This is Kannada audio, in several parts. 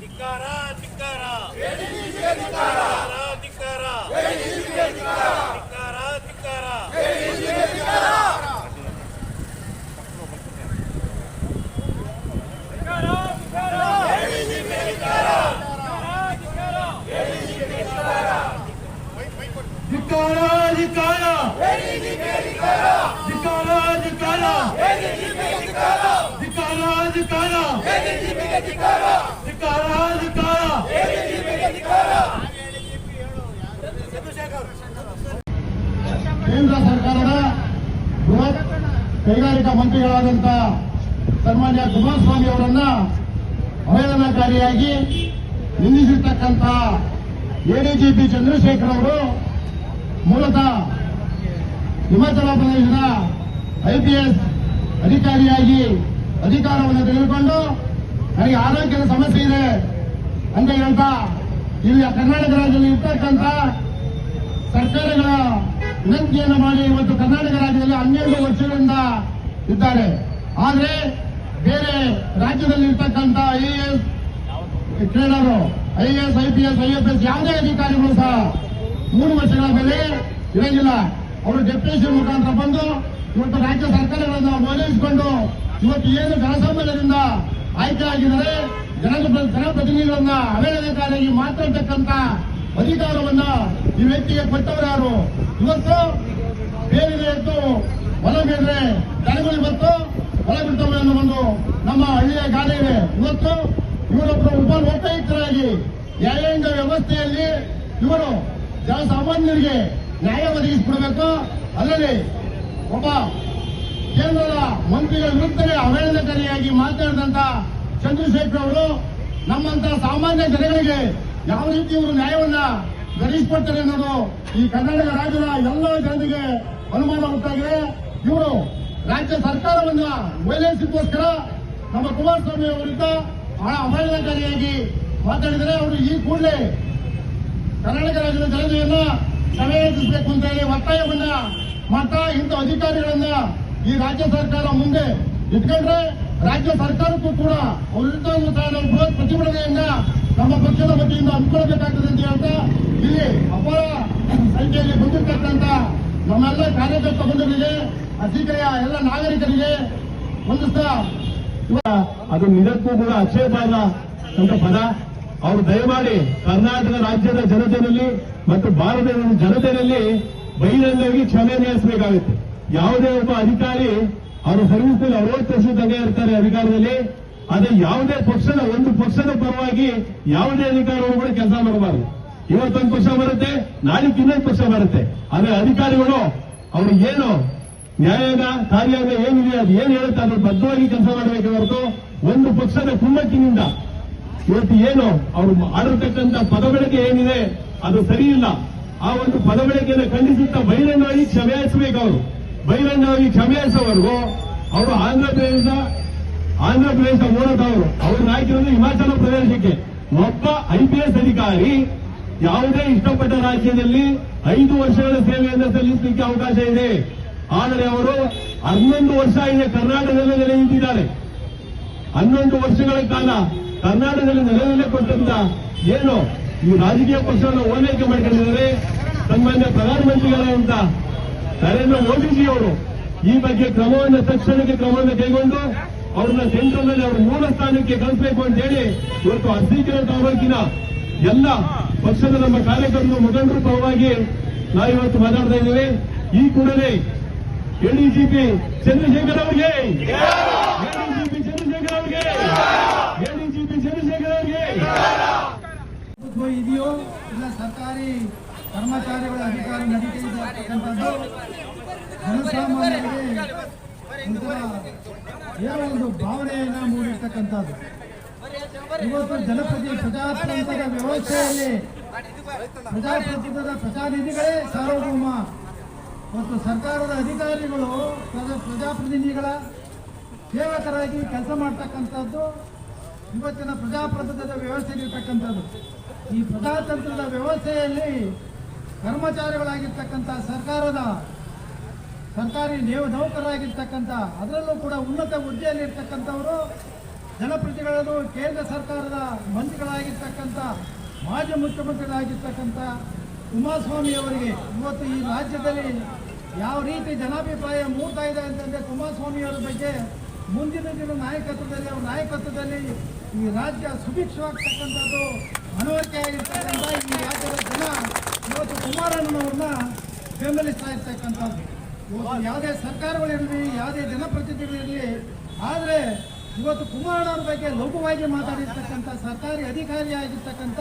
ಧಿಕ್ಕಾರ ಧಿಕ್ಕಾರ. ಧಿಕಾರ ಧಿಕಾರ ಧಿಕಾರ ಧಿಕಾರ ಧಿಕಾರ ಕೇಂದ್ರ ಸರ್ಕಾರದ ಬೃಹತ್ ಕೈಗಾರಿಕಾ ಮಂತ್ರಿಗಳಾದಂಥ ಸನ್ಮಾನ್ಯ ಕುಮಾರಸ್ವಾಮಿ ಅವರನ್ನ ಅವಹೇಳನಕಾರಿಯಾಗಿ ನಿಂದಿಸಿರ್ತಕ್ಕಂಥ ಎಡಿಜಿಪಿ ಚಂದ್ರಶೇಖರ್ ಅವರು ಮೂಲತಃ ಹಿಮಾಚಲ ಪ್ರದೇಶದ ಐಪಿಎಸ್ ಅಧಿಕಾರಿಯಾಗಿ ಅಧಿಕಾರವನ್ನು ತೆಗೆದುಕೊಂಡು ನನಗೆ ಆರೋಗ್ಯದ ಸಮಸ್ಯೆ ಇದೆ ಅಂತ ಹೇಳ್ತಾ ಇಲ್ಲಿ ಕರ್ನಾಟಕ ರಾಜ್ಯದಲ್ಲಿ ಇರ್ತಕ್ಕಂಥ ಸರ್ಕಾರಗಳ ವಿನಂತಿಯನ್ನು ಮಾಡಿ ಇವತ್ತು ಕರ್ನಾಟಕ ರಾಜ್ಯದಲ್ಲಿ ಹನ್ನೆರಡು ವರ್ಷಗಳಿಂದ ಇದ್ದಾರೆ. ಆದರೆ ಬೇರೆ ರಾಜ್ಯದಲ್ಲಿ ಇರ್ತಕ್ಕಂಥ IAS trainer IAS IPS IFS ಯಾವುದೇ ಅಧಿಕಾರಿಗಳು ಸಹ ಮೂರು ವರ್ಷಗಳ ಮೇಲೆ ಇರಂಗಿಲ್ಲ. ಅವರು ಡೆಪ್ಯುಟೇಷನ್ ಮುಖಾಂತರ ಬಂದು ಇವತ್ತು ರಾಜ್ಯ ಸರ್ಕಾರಗಳನ್ನು ಮೌಲ್ಯಿಸಿಕೊಂಡು ಇವತ್ತು ಏನು ಜನಸಾಮಾನ್ಯರಿಂದ ಆಯ್ಕೆ ಆಗಿದರೆ ಜನ ಜನಪ್ರತಿನಿಧಿಗಳನ್ನ ಅವೇಳನಕಾರಿಯಾಗಿ ಮಾತಾಡ್ತಕ್ಕಂತ ಅಧಿಕಾರವನ್ನ ಈ ವ್ಯಕ್ತಿಗೆ ಕೊಟ್ಟವರು ಯಾರು? ಇವತ್ತು ಬೇರೆ ಎದ್ದು ಹೊಲ ಬೇರೆ ತಲೆಗಳು ಇವತ್ತು ಹೊಲ ಬಿಡ್ತವೆ ಒಂದು ನಮ್ಮ ಹಳ್ಳಿಯ ಗಾದೆ ಇದೆ. ಇವತ್ತು ಇವರೊಬ್ಬರು ಉಪ ಲೋಕಾಯುಕ್ತರಾಗಿ ನ್ಯಾಯಾಂಗ ವ್ಯವಸ್ಥೆಯಲ್ಲಿ ಇವರು ಜನಸಾಮಾನ್ಯರಿಗೆ ನ್ಯಾಯ ಒದಗಿಸಿಕೊಡಬೇಕು. ಅಲ್ಲದೆ ಒಬ್ಬ ಕೇಂದ್ರದ ಮಂತ್ರಿಗಳ ವಿರುದ್ಧವೇ ಅವಹೇಳನಕಾರಿಯಾಗಿ ಮಾತನಾಡಿದಂತ ಚಂದ್ರಶೇಖರ್ ಅವರು ನಮ್ಮಂತ ಸಾಮಾನ್ಯ ಜನಗಳಿಗೆ ಯಾವ ರೀತಿ ಇವರು ನ್ಯಾಯವನ್ನ ಗಳಿಸಿಕೊಡ್ತಾರೆ ಅನ್ನೋದು ಈ ಕರ್ನಾಟಕ ರಾಜ್ಯದ ಎಲ್ಲ ಜನರಿಗೆ ಅನುಮಾನ ಉಂಟಾಗಿದೆ. ಇವರು ರಾಜ್ಯ ಸರ್ಕಾರವನ್ನ ವೈಲೇಸಿಗೋಸ್ಕರ ನಮ್ಮ ಕುಮಾರಸ್ವಾಮಿ ಅವರಿಂದ ಬಹಳ ಅವಹೇಳನಕಾರಿಯಾಗಿ ಮಾತಾಡಿದರೆ ಅವರು ಈ ಕೂಡಲೇ ಕರ್ನಾಟಕ ರಾಜ್ಯದ ಜನತೆಯನ್ನ ಸಮಯಿಸಬೇಕು ಅಂತ ಹೇಳಿ ಒತ್ತಾಯವನ್ನ ಮಾಡ್ತಾ ಇಂಥ ಅಧಿಕಾರಿಗಳನ್ನ ಈ ರಾಜ್ಯ ಸರ್ಕಾರ ಮುಂದೆ ಇಟ್ಕೊಂಡ್ರೆ ರಾಜ್ಯ ಸರ್ಕಾರಕ್ಕೂ ಕೂಡ ಒಂದೊಂದು ಸಹ ಬೃಹತ್ ಪ್ರತಿಭಟನೆಯನ್ನ ನಮ್ಮ ಪಕ್ಷದ ವತಿಯಿಂದ ಹಮ್ಮಿಕೊಳ್ಬೇಕಾಗ್ತದೆ ಅಂತ ಹೇಳ್ತಾ ಇಲ್ಲಿ ಅಪಾರ ಸಂಖ್ಯೆಯಲ್ಲಿ ಬಂದಿರತಕ್ಕಂತ ನಮ್ಮೆಲ್ಲ ಕಾರ್ಯಕರ್ತ ಬಂಧುಗಳಿಗೆ ಅಧಿಕಾರಿಯ ಎಲ್ಲ ನಾಗರಿಕರಿಗೆ ಒಂದು ಸಹ ಅದು ನಿಜಕ್ಕೂ ಕೂಡ ಆಕ್ಷೇಪಾರ್ಹ ಅಂತ ಪದ. ಅವರು ದಯಮಾಡಿ ಕರ್ನಾಟಕ ರಾಜ್ಯದ ಜನತೆಯಲ್ಲಿ ಮತ್ತು ಭಾರತದ ಜನತೆಯಲ್ಲಿ ಬಹಿರಂಗವಾಗಿ ಕ್ಷಮೆ ನೀಡಿಸಬೇಕಾಗುತ್ತೆ ಯಾವುದೇ ಒಬ್ಬ ಅಧಿಕಾರಿ ಅವರ ಸರ್ವಿಸ್ ಅರವತ್ತು ವರ್ಷ ತನಕ ಇರ್ತಾರೆ ಅಧಿಕಾರದಲ್ಲಿ, ಅದೇ ಯಾವುದೇ ಪಕ್ಷದ ಒಂದು ಪಕ್ಷದ ಪರವಾಗಿ ಯಾವುದೇ ಅಧಿಕಾರಿಗಳು ಕೂಡ ಕೆಲಸ ಮಾಡಬಾರದು. ಇವತ್ತೊಂದು ಪಕ್ಷ ಬರುತ್ತೆ ನಾಳೆ ಇನ್ನೊಂದು ಪಕ್ಷ ಬರುತ್ತೆ. ಆದರೆ ಅಧಿಕಾರಿಗಳು ಅವರು ಏನು ನ್ಯಾಯಾಂಗ ಕಾರ್ಯಾಂಗ ಏನಿದೆ, ಅದು ಏನು ಹೇಳುತ್ತೆ, ಅದ್ರ ಬದ್ಧವಾಗಿ ಕೆಲಸ ಮಾಡಬೇಕು ಹೊರತು ಒಂದು ಪಕ್ಷದ ಕುಮ್ಮಕ್ಕಿನಿಂದ ಇವತ್ತು ಏನು? ಅವರು ಆಡಿರ್ತಕ್ಕಂಥ ಪದಬಳಕೆ ಏನಿದೆ? ಅದು ಸರಿ ಇಲ್ಲ ಆ ಒಂದು ಪದಬಳಕೆಯನ್ನು ಖಂಡಿಸುತ್ತಾ ಬಹಿರಂಗವಾಗಿ ಕ್ಷಮೆಯಾಯಿಸಬೇಕು ಅವರು. ಬಹಿರಂಗವಾಗಿ ಕ್ಷಮೆಯಾಯಿಸೋವರೆಗೂ ಅವರು ಆಂಧ್ರ ಪ್ರದೇಶ ಆಂಧ್ರ ಪ್ರದೇಶ ಅವರು ಹಾಕಿರೋದು ಹಿಮಾಚಲ ಪ್ರದೇಶಕ್ಕೆ. ಒಬ್ಬ ಐಪಿಎಸ್ ಅಧಿಕಾರಿ ಯಾವುದೇ ಇಷ್ಟಪಟ್ಟ ರಾಜ್ಯದಲ್ಲಿ ಐದು ವರ್ಷಗಳ ಸೇವೆಯನ್ನು ಸಲ್ಲಿಸಲಿಕ್ಕೆ ಅವಕಾಶ ಇದೆ. ಆದರೆ ಅವರು ಹನ್ನೊಂದು ವರ್ಷ ಇದೆ ಕರ್ನಾಟಕದಲ್ಲಿ ನೆಲೆ ನಿಂತಿದ್ದಾರೆ ಹನ್ನೊಂದು ವರ್ಷಗಳ ಕಾಲ ಕರ್ನಾಟಕದಲ್ಲಿ ನೆಲೆಯಲ್ಲೇ ಕೊಟ್ಟಂತ ಏನು ಈ ರಾಜಕೀಯ ಪಕ್ಷವನ್ನು ಓಲೈಕೆ ಮಾಡ್ಕೊಂಡಿದ್ದಾರೆ ಸನ್ಮಾನ್ಯ ಪ್ರಧಾನಮಂತ್ರಿಗಳಾದಂತ ನರೇಂದ್ರ ಮೋದಿಜಿ ಅವರು ಈ ಬಗ್ಗೆ ಕ್ರಮವನ್ನು ತಕ್ಷಣಕ್ಕೆ ಕ್ರಮವನ್ನು ಕೈಗೊಂಡು ಅವ್ರನ್ನ ಸೆಂಟ್ರಲ್ನಲ್ಲಿ ಅವರ ಮೂಲ ಸ್ಥಾನಕ್ಕೆ ಕಳಿಸಬೇಕು ಅಂತ ಹೇಳಿ ಇವತ್ತು ಅಧಿಕೃತ ತಾಲೂಕಿನ ಎಲ್ಲ ಪಕ್ಷದ ನಮ್ಮ ಕಾರ್ಯಕರ್ತರು ಮುಖಂಡರು ಪರವಾಗಿ ನಾವು ಇವತ್ತು ಮಾತಾಡ್ತಾ ಇದ್ದೇವೆ. ಈ ಕೂಡಲೇ ಎಡಿಜಿಪಿ ಚಂದ್ರಶೇಖರ್ ಅವರಿಗೆ. ಇದೆಯೋ ಇಲ್ಲ ಸರ್ಕಾರಿ ಕರ್ಮಚಾರಿಗಳ ಅಧಿಕಾರ ನಡೀತಾ ಜನಸಾಮಾನ್ಯರಿಗೆ ಏನೋ ಒಂದು ಭಾವನೆಯನ್ನ ಮೂಡಿರ್ತಕ್ಕಂಥದ್ದು. ಇವತ್ತು ಜನಪ್ರತಿ ಪ್ರಜಾತಂತ್ರದ ವ್ಯವಸ್ಥೆಯಲ್ಲಿ ಪ್ರಜಾಪ್ರಭುತ್ವದ ಪ್ರಜಾನಿಧಿಗಳೇ ಸಾರ್ವಭೌಮ. ಮತ್ತು ಸರ್ಕಾರದ ಅಧಿಕಾರಿಗಳು ಪ್ರಜಾ ಪ್ರಜಾಪ್ರತಿನಿಧಿಗಳ ಸೇವಕರಾಗಿ ಕೆಲಸ ಮಾಡ್ತಕ್ಕಂಥದ್ದು, ಇವತ್ತಿನ ಪ್ರಜಾಪ್ರಭುತ್ವದ ವ್ಯವಸ್ಥೆ ಇರತಕ್ಕಂಥದ್ದು ಈ ಪ್ರಜಾತಂತ್ರದ ವ್ಯವಸ್ಥೆಯಲ್ಲಿ ಕರ್ಮಚಾರಿಗಳಾಗಿರ್ತಕ್ಕಂಥ ಸರ್ಕಾರದ, ಸರ್ಕಾರಿ ನೇವ ನೌಕರರಾಗಿರ್ತಕ್ಕಂಥ, ಅದರಲ್ಲೂ ಕೂಡ ಉನ್ನತ ಹುದ್ದೆಯಲ್ಲಿರ್ತಕ್ಕಂಥವರು ಜನಪ್ರತಿಗಳನ್ನು ಕೇಂದ್ರ ಸರ್ಕಾರದ ಮಂತ್ರಿಗಳಾಗಿರ್ತಕ್ಕಂಥ, ಮಾಜಿ ಮುಖ್ಯಮಂತ್ರಿಗಳಾಗಿರ್ತಕ್ಕಂಥ ಕುಮಾರಸ್ವಾಮಿ ಅವರಿಗೆ ಇವತ್ತು ಈ ರಾಜ್ಯದಲ್ಲಿ ಯಾವ ರೀತಿ ಜನಾಭಿಪ್ರಾಯ ಮೂಡ್ತಾ ಇದೆ ಅಂತಂದರೆ ಕುಮಾರಸ್ವಾಮಿ ಅವರ ಬಗ್ಗೆ ಮುಂದಿನ ದಿನ ನಾಯಕತ್ವದಲ್ಲಿ, ಅವ್ರ ನಾಯಕತ್ವದಲ್ಲಿ ಈ ರಾಜ್ಯ ಸುಭಿಕ್ಷವಾಗ್ತಕ್ಕಂಥದ್ದು ಮನವರಿಕೆ ಆಗಿರ್ತಕ್ಕಂಥ ಈ ರಾಜ್ಯದ ಜನ ಇವತ್ತು ಕುಮಾರಣ್ಣನವ್ರನ್ನ ಬೆಂಬಲಿಸ್ತಾ ಇರ್ತಕ್ಕಂಥದ್ದು. ಇವತ್ತು ಯಾವುದೇ ಸರ್ಕಾರಗಳಿರಲಿ ಯಾವುದೇ ಜನಪ್ರತಿನಿಧಿಗಳಿರಲಿ ಆದರೆ ಇವತ್ತು ಕುಮಾರಣ್ಣವ್ರ ಬಗ್ಗೆ ಲಘುವಾಗಿ ಮಾತಾಡಿರ್ತಕ್ಕಂಥ ಸರ್ಕಾರಿ ಅಧಿಕಾರಿ ಆಗಿರ್ತಕ್ಕಂಥ,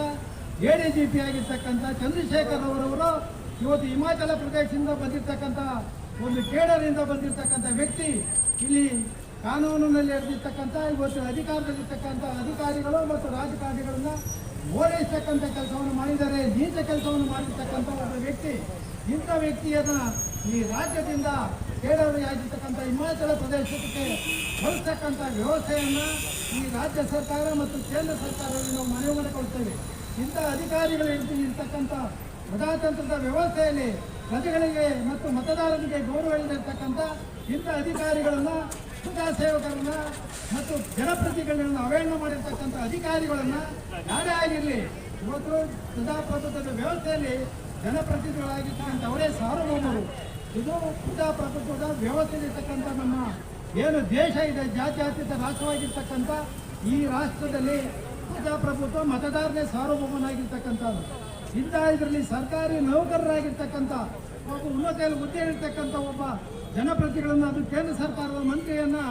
ಎ ಡಿ ಜಿ ಪಿ ಆಗಿರ್ತಕ್ಕಂಥ ಚಂದ್ರಶೇಖರ್ ಅವರವರು ಇವತ್ತು ಹಿಮಾಚಲ ಪ್ರದೇಶದಿಂದ ಬಂದಿರತಕ್ಕಂಥ, ಒಂದು ಕೇಡರಿಂದ ಬಂದಿರತಕ್ಕಂಥ ವ್ಯಕ್ತಿ ಇಲ್ಲಿ ಕಾನೂನಿನಲ್ಲಿ ಹಿಡಿದಿರ್ತಕ್ಕಂಥ ಇವತ್ತು ಅಧಿಕಾರದಲ್ಲಿರ್ತಕ್ಕಂಥ ಅಧಿಕಾರಿಗಳು ಮತ್ತು ರಾಜಕಾರಣಿಗಳನ್ನ ಓಲೈಸ್ತಕ್ಕಂಥ ಕೆಲಸವನ್ನು ಮಾಡಿದರೆ ನೀಚ ಕೆಲಸವನ್ನು ಮಾಡಿರ್ತಕ್ಕಂಥ ಒಬ್ಬ ವ್ಯಕ್ತಿ, ಇಂಥ ವ್ಯಕ್ತಿಯನ್ನ ಈ ರಾಜ್ಯದಿಂದ ಕೇರಳಿಯಾಗಿರ್ತಕ್ಕಂಥ ಹಿಮಾಚಲ ಪ್ರದೇಶಕ್ಕೆ ಕಳಿಸ್ತಕ್ಕಂಥ ವ್ಯವಸ್ಥೆಯನ್ನು ಈ ರಾಜ್ಯ ಸರ್ಕಾರ ಮತ್ತು ಕೇಂದ್ರ ಸರ್ಕಾರದಲ್ಲಿ ನಾವು ಮನವಿ ಮಾಡಿಕೊಳ್ತೇವೆ. ಇಂಥ ಅಧಿಕಾರಿಗಳು ಇರ್ತಿ ಇರ್ತಕ್ಕಂಥ ಪ್ರಜಾತಂತ್ರದ ವ್ಯವಸ್ಥೆಯಲ್ಲಿ ಪ್ರಜೆಗಳಿಗೆ ಮತ್ತು ಮತದಾರರಿಗೆ ಗೌರವ ಇಲ್ಲದಿರ್ತಕ್ಕಂಥ ಇಂಥ ಅಧಿಕಾರಿಗಳನ್ನ ಪ್ರಜಾಸೇವಕರನ್ನ ಮತ್ತು ಜನಪ್ರತಿಗಳನ್ನ ಅವೇಳನ ಮಾಡಿರ್ತಕ್ಕಂಥ ಅಧಿಕಾರಿಗಳನ್ನ ಯಾರೇ ಆಗಿರಲಿ, ಇವತ್ತು ಪ್ರಜಾಪ್ರಭುತ್ವದ ವ್ಯವಸ್ಥೆಯಲ್ಲಿ ಜನಪ್ರತಿನಿಧಿಗಳಾಗಿರ್ತಕ್ಕಂಥ ಅವರೇ ಸಾರ್ವಭೌಮರು. ಇದು ಪ್ರಜಾಪ್ರಭುತ್ವದ ವ್ಯವಸ್ಥೆಯಲ್ಲಿರ್ತಕ್ಕಂಥ ನಮ್ಮ ಏನು ದೇಶ ಇದೆ, ಜಾತ್ಯಾತೀತ ರಾಷ್ಟ್ರವಾಗಿರ್ತಕ್ಕಂಥ ಈ ರಾಷ್ಟ್ರದಲ್ಲಿ ಪ್ರಜಾಪ್ರಭುತ್ವ ಮತದಾರನೇ ಸಾರ್ವಭೌಮನಾಗಿರ್ತಕ್ಕಂಥದ್ದು. ಇಂಥ ಇದರಲ್ಲಿ ಸರ್ಕಾರಿ ನೌಕರರಾಗಿರ್ತಕ್ಕಂಥ ಒಬ್ಬ ಉನ್ನತೆಯಲ್ಲಿ ಹುದ್ದೆ ಇರ್ತಕ್ಕಂಥ ಒಬ್ಬ ಜನಪ್ರತಿಗಳನ್ನು ಅದು ಕೇಂದ್ರ ಸರ್ಕಾರದ ಮಂತ್ರಿಯನ್ನು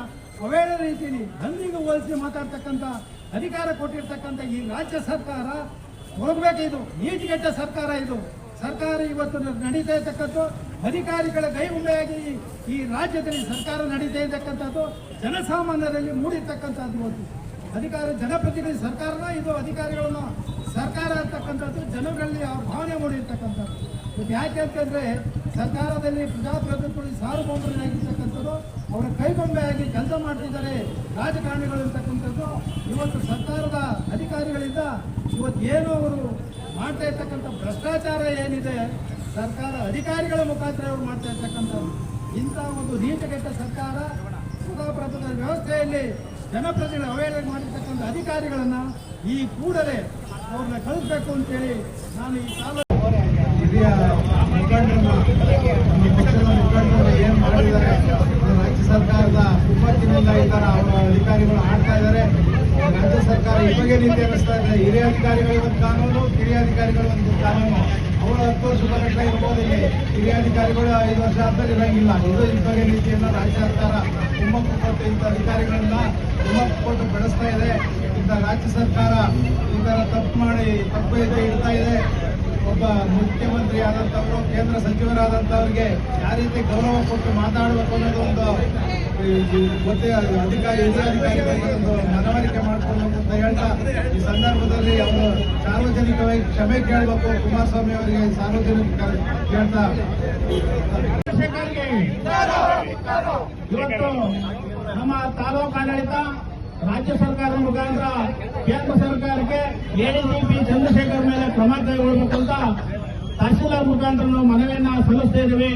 ಅವೇಳ ರೀತಿಯಲ್ಲಿ ಹಂದಿಗೆ ಹೋಲಿಸಿ ಮಾತಾಡ್ತಕ್ಕಂಥ ಅಧಿಕಾರ ಕೊಟ್ಟಿರ್ತಕ್ಕಂಥ ಈ ರಾಜ್ಯ ಸರ್ಕಾರ ಹೋಗ್ಬೇಕು ಇದು. ನೀತಿಗೆಟ್ಟ ಸರ್ಕಾರ ಇದು. ಸರ್ಕಾರ ಇವತ್ತು ನಡೀತಾ ಇರ್ತಕ್ಕಂಥ ಅಧಿಕಾರಿಗಳ ಕೈಗೊಂಬೆಯಾಗಿ ಈ ರಾಜ್ಯದಲ್ಲಿ ಸರ್ಕಾರ ನಡೀತಾ ಇರ್ತಕ್ಕಂಥದ್ದು. ಜನಸಾಮಾನ್ಯರಲ್ಲಿ ಮೂಡಿರ್ತಕ್ಕಂಥದ್ದು ಇವತ್ತು. ಅಧಿಕಾರ ಜನಪ್ರತಿನಿಧಿ ಸರ್ಕಾರನ ಇದು ಅಧಿಕಾರಿಗಳನ್ನ ಸರ್ಕಾರ ಅಂತಕ್ಕಂಥದ್ದು ಜನಗಳಲ್ಲಿ ಅವ್ರ ಭಾವನೆ ಮೂಡಿರ್ತಕ್ಕಂಥದ್ದು. ಇದು ಯಾಕೆ ಅಂತಂದ್ರೆ ಸರ್ಕಾರದಲ್ಲಿ ಪ್ರಜಾಪ್ರಭುತ್ವದಲ್ಲಿ ಸಾರ್ವಭೌಮರಾಗಿರ್ತಕ್ಕಂಥದ್ದು ಅವರ ಕೈಗೊಂಬೆಯಾಗಿ ಕೆಲಸ ಮಾಡ್ತಿದ್ದಾರೆ ರಾಜಕಾರಣಿಗಳು ಇರ್ತಕ್ಕಂಥದ್ದು ಇವತ್ತು ಸರ್ಕಾರದ ಅಧಿಕಾರಿಗಳಿಂದ ಇವತ್ತು ಏನು ಅವರು ಮಾಡ್ತಾ ಇರ್ತಕ್ಕಂಥ ಭ್ರಷ್ಟಾಚಾರ ಏನಿದೆ, ಸರ್ಕಾರ ಅಧಿಕಾರಿಗಳ ಮುಖಾಂತರ ಅವರು ಮಾಡ್ತಾ ಇರ್ತಕ್ಕಂಥದ್ದು. ಇಂಥ ಒಂದು ನೀಟಗೆಟ್ಟ ಸರ್ಕಾರ ಪ್ರಜಾಪ್ರಭುತ್ವ ವ್ಯವಸ್ಥೆಯಲ್ಲಿ ಜನಪ್ರತಿನಿಧಿಗಳು ಅವೇಳನ ಮಾಡಿರ್ತಕ್ಕಂಥ ಅಧಿಕಾರಿಗಳನ್ನ ಈ ಕೂಡಲೇ ಅವ್ರನ್ನ ಕಳಿಸ್ಬೇಕು ಅಂತೇಳಿ ನಾನು ಈ ಸಾಲ ಹಿರಿಯ ಮುಖಂಡರನ್ನ ಏನು ಮಾಡಿದ್ದಾರೆ? ರಾಜ್ಯ ಸರ್ಕಾರದ ಕುಮ್ಮಕ್ಕಿನಿಂದ ಇದ್ದಾರೆ ಅವರ ಅಧಿಕಾರಿಗಳು ಆಡ್ತಾ ಇದ್ದಾರೆ. ರಾಜ್ಯ ಸರ್ಕಾರ ಇವಾಗೆ ನೀತಿ ಅನ್ನಿಸ್ತಾ ಇದೆ? ಹಿರಿಯ ಅಧಿಕಾರಿಗಳಿಗೆ ಒಂದು ಕಾನೂನು, ಕಿರಿಯ ಅಧಿಕಾರಿಗಳು ಒಂದು ಕಾನೂನು. ಅವರು ಹತ್ತು ವರ್ಷ ಬರಕ್ಕೆ ಇರ್ಬೋದು ಇಲ್ಲಿ. ಹಿರಿಯ ಅಧಿಕಾರಿಗಳು ಐದು ವರ್ಷ ಆದ್ಮೇಲೆ ಇರಂಗಿಲ್ಲ. ಇದು ಇವಾಗೆ ನೀತಿಯನ್ನು ರಾಜ್ಯ ಸರ್ಕಾರ ಕುಮ್ಮಕ್ಕು ಕೊಟ್ಟು ಇಂಥ ಅಧಿಕಾರಿಗಳನ್ನ ಕುಮ್ಮಕ್ಕು ಕೊಟ್ಟು ಬೆಳೆಸ್ತಾ ಇದೆ. ಇಂಥ ರಾಜ್ಯ ಸರ್ಕಾರ ಈ ಥರ ತಪ್ಪು ಮಾಡಿ, ತಪ್ಪು ಇದೆ ಇಡ್ತಾ ಇದೆ. ಒಬ್ಬ ಮುಖ್ಯಮಂತ್ರಿ ಆದಂಥವರು ಕೇಂದ್ರ ಸಚಿವರಾದಂಥವ್ರಿಗೆ ಯಾವ ರೀತಿ ಗೌರವ ಕೊಟ್ಟು ಮಾತಾಡಬೇಕು ಅನ್ನೋದು ಒಂದು ಗೊತ್ತೇ ಅಧಿಕಾರಿ ಹಿರಿಯ ಅಧಿಕಾರಿಗಳಿಗೆ ಒಂದು ಮನವರಿಕೆ ಮಾಡ್ಕೊಳ್ಬೇಕು ಅಂತ ಹೇಳ್ತಾ ಈ ಸಂದರ್ಭದಲ್ಲಿ ಅವರು ಸಾರ್ವಜನಿಕವಾಗಿ ಕ್ಷಮೆ ಕೇಳಬೇಕು. ಕುಮಾರಸ್ವಾಮಿ ಅವರಿಗೆ ಸಾರ್ವಜನಿಕ ಕೇಳ್ತಾ. ಇವತ್ತು ನಮ್ಮ ತಾಲೂಕು ಆಡಳಿತ ರಾಜ್ಯ ಸರ್ಕಾರದ ಮುಖಾಂತರ ಕೇಂದ್ರ ಸರ್ಕಾರಕ್ಕೆ ಎಡಿಜಿಪಿ ಚಂದ್ರಶೇಖರ್ ಮೇಲೆ ಕ್ರಮ ಕೈಗೊಳ್ಳಬೇಕು ಅಂತ ತಹಸೀಲ್ದಾರ್ ಮುಖಾಂತರ ನಾವು ಮನವಿಯನ್ನ ಸಲ್ಲಿಸ್ತಾ ಇದ್ದೀವಿ.